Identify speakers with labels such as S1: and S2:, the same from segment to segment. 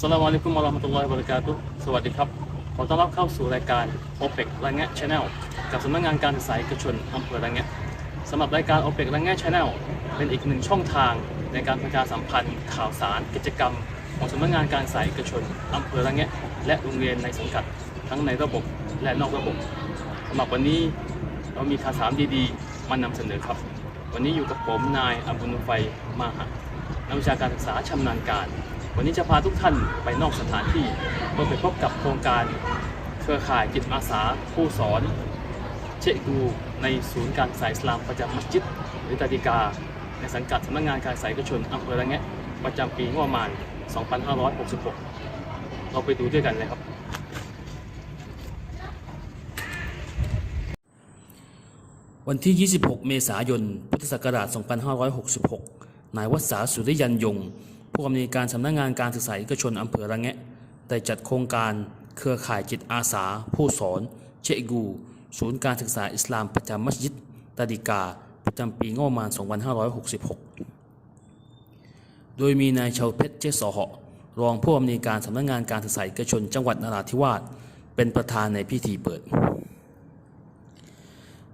S1: สลามอะลัยกุมวะเราะห์มะตุลลอฮิวะบะเราะกาตุฮ์สวัสดีครับ ขอต้อนรับเข้าสู่รายการ OPEC ระแงะ Channel กับสำนักงานการศึกษาเอกชนอำเภอระแงะสำหรับรายการ OPEC ระแงะ Channel เป็นอีกหนึ่งช่องทางในการประชาสัมพันธ์ ข่าวสาร กิจกรรม ของสำนักงานการศึกษาเอกชนอำเภอระแงะ และโรงเรียนในสังกัด ทั้งในระบบและนอกระบบสำหรับวันนี้เรามีข่าวสารดีๆมานำเสนอครับ วันนี้อยู่กับผมนายอับุลนุไฟมาหะนักวิชาการศึกษาชำนาญการ วันนี้จะพาทุกท่านไปนอกสถานที่เพื่อไปพบกับโครงการเครือข่ายจิตอาสาผู้สอนเชกูในศูนย์การศึกษาอิสลามประจำมัสยิดหรือตาดิกา ในสังกัดสำนักงานการศึกษาเอกชนอำเภอระแงะประจำปีงบประมาณ 2566 เราไปดูด้วยกันเลยครับ วันที่ 26 เมษายน พุทธศักราช 2566 นายวสาสุริยันยง ผู้อำนวยการสำนักงานการศึกษาเอกชนอำเภอระแงะได้จัดโครงการเครือข่ายจิตอาสา ผู้สอน เชกู ศูนย์การศึกษาอิสลามประจำมัสยิดตาดิกา ประจำปีงบประมาณ 2566 โดยมีนายชาวเพชรเจสอหะรองผู้อำนวยการสำนักงานการศึกษาเอกชนจังหวัดนราธิวาสเป็นประธานในพิธีเปิด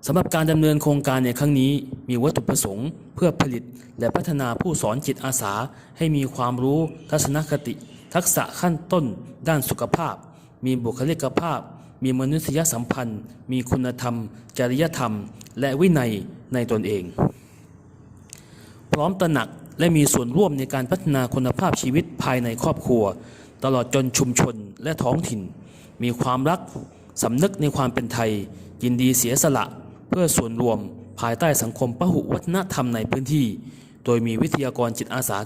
S1: สำหรับการดำเนินโครงการในครั้งนี้มีวัตถุประสงค์ เพื่อผลิตและพัฒนาผู้สอนจิตอาสา ให้มีความรู้ทัศนคติ ทักษะขั้นต้น ด้านสุขภาพ มีบุคลิกภาพ มีมนุษยสัมพันธ์ มีคุณธรรม จริยธรรม และวินัยในตนเอง พร้อมตระหนักและมีส่วนร่วมในการพัฒนาคุณภาพชีวิตภายในครอบครัว ตลอดจนชุมชนและท้องถิ่น มีความรักสำนึกในความเป็นไทย ยินดีเสียสละ เพื่อส่วนรวมภายใต้สังคมพหุวัฒนธรรมในพื้นที่ โดยมีวิทยากรจิตอาสา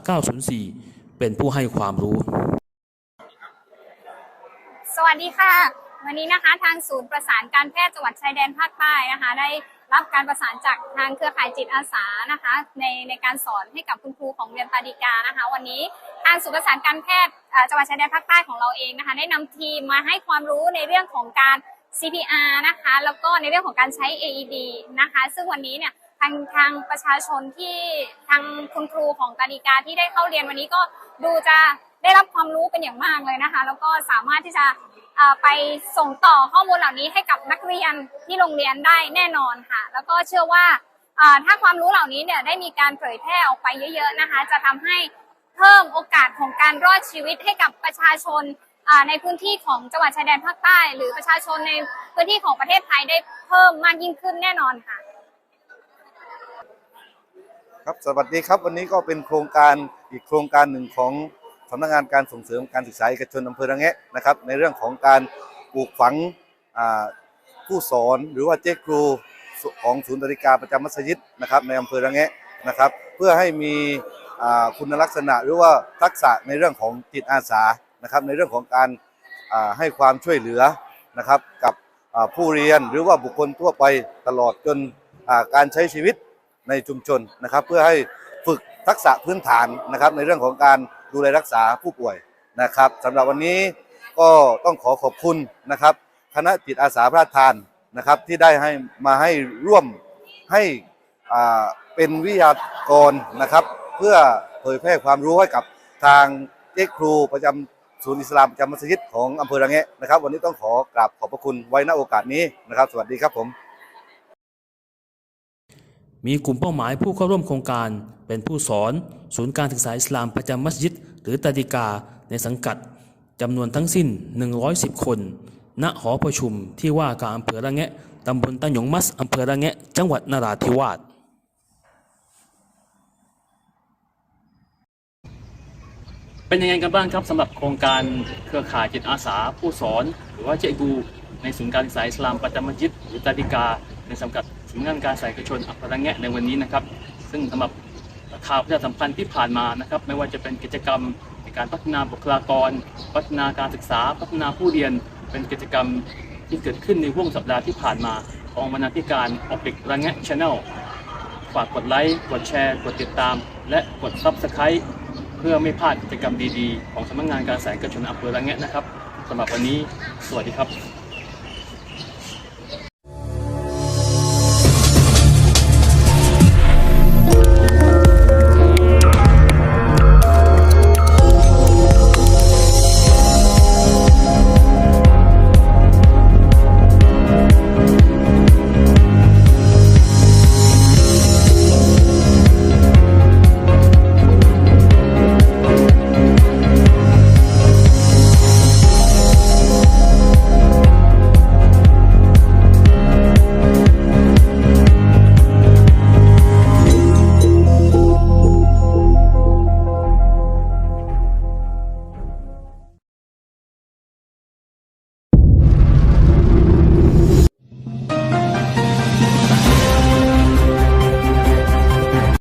S1: 904 เป็นผู้ให้ความรู้
S2: สวัสดีค่ะ วันนี้นะคะทางศูนย์ประสานการแพทย์จังหวัดชายแดนภาคใต้นะคะได้รับการประสานจากทางเครือข่ายจิตอาสานะคะในในการสอนให้กับคุณครูของเรียนตาดิกานะคะ วันนี้ทางศูนย์ประสานการแพทย์จังหวัดชายแดนภาคใต้ของเราเองนะคะ ได้นำทีมมาให้ความรู้ในเรื่องของการ CPR นะคะ แล้วก็ในเรื่องของการใช้ AED นะคะ ซึ่งวันนี้เนี่ยทางทางประชาชนที่ทางคุณครูของตาดิกาที่ได้เข้าเรียนวันนี้ก็ดูจะได้รับความรู้เป็นอย่างมากเลยนะคะ แล้วก็สามารถที่จะไปส่งต่อข้อมูลเหล่านี้ให้กับนักเรียนที่โรงเรียนได้แน่นอนค่ะ แล้วก็เชื่อว่าถ้าความรู้เหล่านี้เนี่ยได้มีการเผยแพร่ออกไปเยอะ ๆนะคะ จะทำให้เพิ่มโอกาสของการรอดชีวิตให้กับประชาชน ในพื้นที่ของจังหวัดชายแดนภาคใต้ หรือประชาชนในพื้นที่ของประเทศไทยได้เพิ่มมากยิ่งขึ้นแน่นอนค่ะ
S3: ครับสวัสดีครับวันนี้ก็เป็นโครงการอีกโครงการหนึ่งของสำนักงานการส่งเสริมการศึกษาเอกชนอำเภอระแงะนะครับ ในเรื่องของการปลูกฝังผู้สอนหรือว่าเจ๊ครูของศูนย์บริการประจำมัสยิดนะครับในอำเภอระแงะนะครับ เพื่อให้มีคุณลักษณะหรือว่าทักษะในเรื่องของจิตอาสา นะครับในเรื่องของการให้ความช่วยเหลือนะครับกับผู้เรียนหรือว่าบุคคลทั่วไปตลอดจนการใช้ชีวิตในชุมชนนะครับ เพื่อให้ฝึกทักษะพื้นฐานนะครับ ในเรื่องของการดูแลรักษาผู้ป่วยนะครับสำหรับวันนี้ก็ต้องขอขอบคุณนะครับ คณะจิตอาสาพระราชทานนะครับที่ได้ให้มาให้ร่วมให้เป็นวิทยากรนะครับ เพื่อเผยแพร่ความรู้ให้กับทางเจ๊ครูประจำ ศูนย์อิสลามประจำมัสยิดของอำเภอระแงะนะครับ วันนี้ต้องขอกราบขอบพระคุณไว้ณโอกาสนี้นะครับ สวัสดีครับผม
S1: มีกลุ่มเป้าหมายผู้เข้าร่วมโครงการ เป็นผู้สอน ศูนย์การศึกษาอิสลามประจำมัสยิด หรือตาดิกา ในสังกัดจำนวนทั้งสิ้น 110 คน ณ หอประชุมที่ว่าการอำเภอระแงะตำบลตะหยงมัสอำเภอระแงะ จังหวัดนราธิวาส เป็นยังไงกันบ้างครับสำหรับโครงการเครือข่ายจิตอาสาผู้สอน หรือว่าเจกูในศูนย์การศึกษาอิสลามประจำมัสยิดหรือตาดิกา ในสังกัดสำนักงานการศึกษาเอกชนอำเภอระแงะในวันนี้นะครับ ซึ่งสำหรับข่าวประชาสัมพันธ์ที่ผ่านมานะครับ ไม่ว่าจะเป็นกิจกรรมในการพัฒนาบุคลากร พัฒนาการศึกษา พัฒนาผู้เรียน เป็นกิจกรรมที่เกิดขึ้นในห่วงสัปดาห์ที่ผ่านมา ของบรรณาธิการออปิกระแงะชาแนลฝากกดไลค์กดแชร์ กดติดตาม และกด Subscribe เพื่อไม่พลาดกิจกรรมดีๆ ของสำนักงานการแสงกษาเอกชนอำเภอระแงะนะครับสำหรับวันนี้สวัสดีครับ